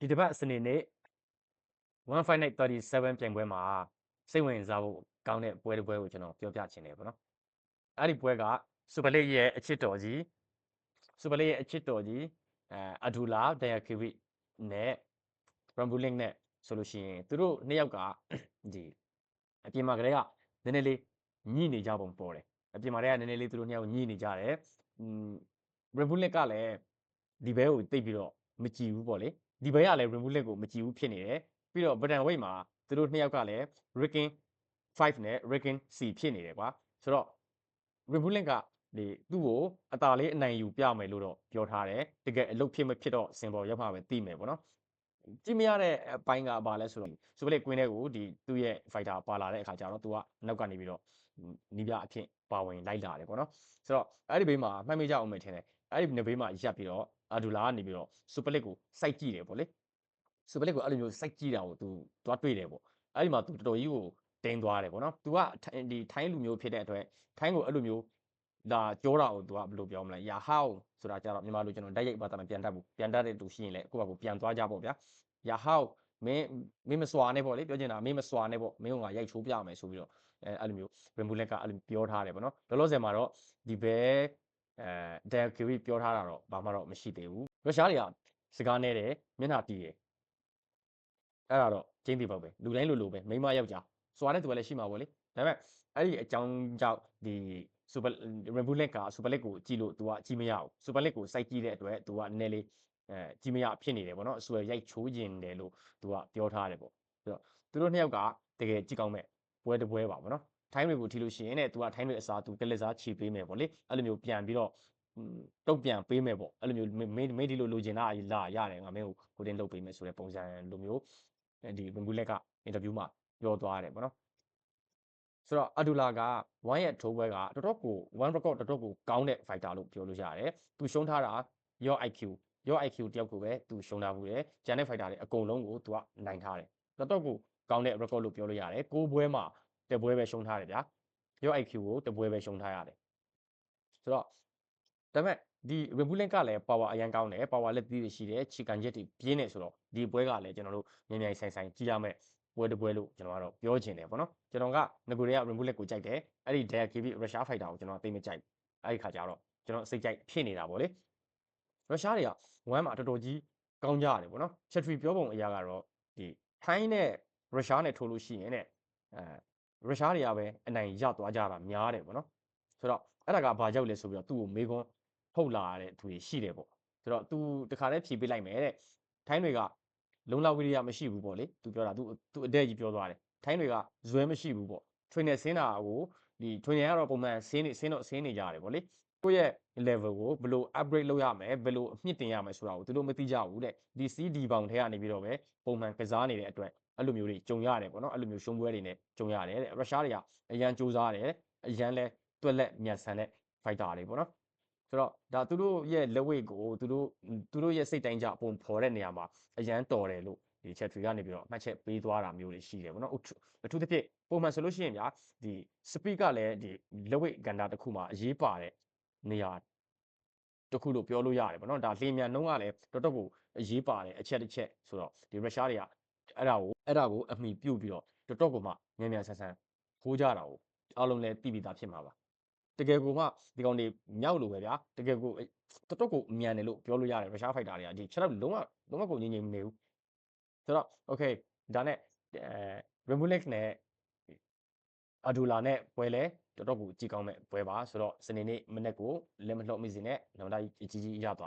ဒီတစ်ပတ်စနေနေ့15937ပြိုင်ပွဲမှာစိတ်ဝင်စားဖို့ကောင်းတဲ့ပွဲတစ်ပွဲကိုကျွန်တော်ပြောပြချင်တယ်ပေါ့နော်အဲ့ဒီပွဲကစူပါလိရဲ့အချစ်တော်ကြီးစူပါလိရဲ့အချစ်တော်ကြီးအဲအဒူလာဒိုင်ယာခီဝီနဲ့ရမ်ဘူလင်းနဲ့ဆိုလို့ရှိရင်သူတို့နှစ်ယောက်ကဒီအပြင်မှာကလေးကနည်းနည်းလေးညှိနေကြပုံပေါ်တယ်အပြင်မှာတည်းကနည်းနည်းလေးသူတို့နှစ်ယောက်ညှိနေကြတယ်อืมရမ်ဘူလင်းကလည်းဒီဘဲကိုတိတ်ပြီးတော့ မကြည့်ဘူးပေါ့လေဒီဘဲကလည်း remove ကိုမကြည့်ဘူးဖြစ်နေတယ်ပြီးတော့ button weight မှာသူတို့နှစ်ယောက်ကလည်း rigging 5နဲ့ rigging C ဖြစ်နေတယ်ကွာဆိုတော့ remove link ကဒီသူ့ကိုအသာလေးအနိုင်ယူပြမယ်လို့တော့ပြောထားတယ်တကယ်အလုပ်ဖြစ်မဖြစ်တော့စင်ပေါ်ရောက်မှပဲသိမယ်ပေါ့နော်ကြည့်မရတဲ့အပိုင်းကဘာလဲဆိုတော့စူပလက်ကွင်းတဲ့ကိုဒီသူ့ရဲ့ fighter ပါလာတဲ့အခါကျတော့သူကနောက်ကနေပြီးတော့နီးပြအဖြစ်ပါဝင်လိုက်လာတယ်ပေါ့နော်ဆိုတော့အဲ့ဒီဘေးမှာမှတ်မိကြအောင်မယ်ထင်တယ်အဲ့ဒီနေဘေးမှာရပ်ပြီးတော့ အာဒူလာကနေပြီးတော့စူပလက်ကိုစိုက်ကြည့်တယ်ပေါ့လေစူပလက်ကိုအဲ့လိုမျိုးစိုက်ကြည့်တာကိုသူတွားတွေ့တယ်ပေါ့အဲ့ဒီမှာသူတော်တော်ကြီးကိုတင်းသွားတယ်ပေါ့နော်သူကဒီထိုင်းလူမျိုးဖြစ်တဲ့အတွက်ထိုင်းကိုအဲ့လိုမျိုးဒါကြောတာကိုသူကဘယ်လိုပြောမလဲရာဟောင်းဆိုတာကြတော့မြန်မာလိုကျွန်တော်တိုက်ရိုက်ဘာသာမပြန်တတ်ဘူးပြန်တတ်တဲ့သူရှိရင်လည်းကိုယ့်ဘာကိုပြန်သွားကြပေါ့ဗျာရာဟောင်းမင်းမင်းမစွာနဲ့ပေါ့လေပြောချင်တာမင်းမစွာနဲ့ပေါ့မင်းကငါရိုက်ချိုးပြမယ်ဆိုပြီးတော့အဲအဲ့လိုမျိုးဝင်ဘူးလက်ကအဲ့လိုပြောထားတယ်ပေါ့နော်လောလောဆယ်မှာတော့ဒီဘဲအဲ ဒန်ကီရီပြောထားတာတော့ဘာမှတော့မရှိသေးဘူးရုရှားတွေကစကားနဲ့တယ်မျက်နှာတီးတယ်အဲ့ဒါတော့ကျင်းတည်ပေါ့ပဲလူတိုင်းလိုလိုပဲမိမယောက်ျားစွာတဲ့သူကလည်းရှိမှာပေါ့လေဒါပေမဲ့အဲ့ဒီအကြောင်းကြောင့်ဒီစူပါရဘူလက်ကစူပါလက်ကိုကြည့်လို့ तू ကကြည့်မရဘူးစူပါလက်ကိုစိုက်ကြည့်တဲ့အတွက် तू ကနည်းနည်းလေးအဲကြည့်မရဖြစ်နေတယ်ပေါ့နော်အဆူရရိုက်ချိုးကျင်တယ်လို့ तू ကပြောထားတယ်ပေါ့ဆိုတော့သူတို့နှစ်ယောက်ကတကယ်ကြည့်ကောင်းမဲ့ပွဲတစ်ပွဲပါပေါ့နော်ထိုင်းတွေကိုထီလို့ရှိရင်တဲ့ तू ကထိုင်းတွေအစား तू တက်လက်စားခြေပေးမယ်ပေါ့လေအဲ့လိုမျိုးပြန်ပြီးတော့ တုတ်ပြန်ပေးမယ်ပေါ့အဲ့လိုမျိုးမင်းမင်းဒီလိုလိုချင်တာလာရတယ်ငါမင်းကိုကိုတင်လုပ်ပေးမယ်ဆိုတဲ့ပုံစံလိုမျိုးဒီဝင်ဘူးလက်ကအင်တာဗျူးမှာပြောသွားတယ်ပေါ့နော်ဆိုတော့အဒူလာက1ရဲ့ထိုးပွဲကတော်တော်ကို1 record တော်တော်ကိုကောင်းတဲ့ fighter လို့ပြောလို့ရတယ်သူရှုံးထားတာ your IQ your IQ တယောက်ကိုပဲသူရှုံးထားဘူးတယ်ဂျန်တဲ့ fighter တွေအကုန်လုံးကိုသူကနိုင်ထားတယ်တော်တော်ကိုကောင်းတဲ့ record လို့ပြောလို့ရတယ်ကိုးပွဲမှာတပွဲပဲရှုံးထားတယ်ဗျာ your IQ ကိုတပွဲပဲရှုံးထားရတယ်ဆိုတော့ ဒါပေမဲ့ဒီ Rebullion ကလည်း power အရန်ကောင်းတယ် power လက်သီးတွေရှိတယ်ခြေကန်ချက်တွေပြင်းနေဆိုတော့ဒီပွဲကလည်းကျွန်တော်တို့မြန်မြန်ဆိုင်ဆိုင်ကြည့်ရမယ်ပွဲတစ်ပွဲလို့ကျွန်တော်ကတော့ပြောချင်တယ်ပေါ့နော်ကျွန်တော်ကငကိုတွေက Rebullion ကိုကြိုက်တယ်အဲ့ဒီ Daya KB Russia Fighter ကိုကျွန်တော်သိမကြိုက်အဲ့ဒီခါကျတော့ကျွန်တော်စိတ်ကြိုက်ဖြစ်နေတာပေါ့လေရုရှားတွေကဝမ်းမှာတော်တော်ကြီးကောင်းကြရတယ်ပေါ့နော်ချက်ထရီပြောပုံအရာကတော့ဒီထိုင်းနဲ့ရုရှားနဲ့ထိုးလို့ရှိရင်တဲ့အဲရုရှားတွေကပဲအနိုင်ရသွားကြတာများတယ်ပေါ့နော်ဆိုတော့အဲ့ဒါကဘာကြောက်လဲဆိုပြီးတော့သူ့ကိုမေးခွန်း ထုတ်လာတဲ့သူတွေရှိတယ်ပေါ့ဆိုတော့ तू တခါတည်းဖြေပေးလိုက်မယ်တဲ့ထိုင်းတွေကလုံလောက်ဝိရိယမရှိဘူးပေါ့လေ तू ပြောတာ तू तू အတဲ့ကြီးပြောသွားတယ်ထိုင်းတွေကဇွဲမရှိဘူးပေါ့ trainer ဆင်းတာကိုဒီ trainer ကတော့ပုံမှန်ဆင်းနေဆင်းတော့ဆင်းနေကြရတယ်ပေါ့လေကိုယ့်ရဲ့ level ကိုဘယ်လို upgrade လုပ်ရမယ်ဘယ်လိုအမြင့်တင်ရမယ်ဆိုတာကိုသူတို့မသိကြဘူးတဲ့ဒီ CD ဘောင်ထဲကနေပြီးတော့ပဲပုံမှန်ကစားနေတဲ့အတွက်အဲ့လိုမျိုးတွေကြုံရတယ်ပေါ့နော်အဲ့လိုမျိုးရှုံးပွဲတွေနဲ့ကြုံရတယ်တဲ့ရုရှားတွေကအရန်စူးစမ်းတယ်အရန်လဲတွက်လက်မြန်ဆန်တဲ့ fighter တွေပေါ့နော် ဆိုတော့ဒါသူတို့ရဲ့လက်ဝိတ်ကိုသူတို့သူတို့ရဲ့စိတ်တိုင်းကြပုံဖော်တဲ့နေရာမှာအရန်တော်တယ်လို့ဒီ chat tree ကနေပြီးတော့မှတ်ချက်ပေးသွားတာမျိုးတွေရှိတယ်ပေါ့နော်အထူးသဖြင့်ပုံမှန်ဆိုလို့ရှိရင်ဗျာဒီ speed ကလည်းဒီလက်ဝိတ်ကဏ္ဍတစ်ခုမှာအရေးပါတဲ့နေရာတစ်ခုလို့ပြောလို့ရတယ်ပေါ့နော်ဒါလေမြန်နှုံးကလည်းတော်တော်ကိုအရေးပါတဲ့အချက်တစ်ချက်ဆိုတော့ဒီရုရှားတွေကအဲ့ဒါကိုအဲ့ဒါကိုအမိပြုတ်ပြီးတော့တော်တော်ကိုမှမြန်မြန်ဆန်ဆန်ခိုးကြတာကိုအားလုံးလည်းသိပြီးသားဖြစ်မှာပါ တကယ်ကိုမှဒီကောင်တွေမြောက်လို့ပဲဗျာတကယ်ကိုတော်တော်ကိုအမြန်တယ်လို့ပြောလို့ရတယ်ရုရှားဖိုက်တာတွေကဒီခြေတော့လုံးဝလုံးဝကိုငြိမ်ငြိမ်မနေဘူးဆိုတော့ okay ဒါနဲ့အဲ Remulex နဲ့အဒူလာနဲ့ပွဲလဲတော်တော်ကိုကြည်ကောင်းမဲ့ပွဲပါဆိုတော့စနေနေ့မနေ့ကိုလက်မလှော့မိစေနဲ့နောက်တိုင်းအကြီးကြီးရသွား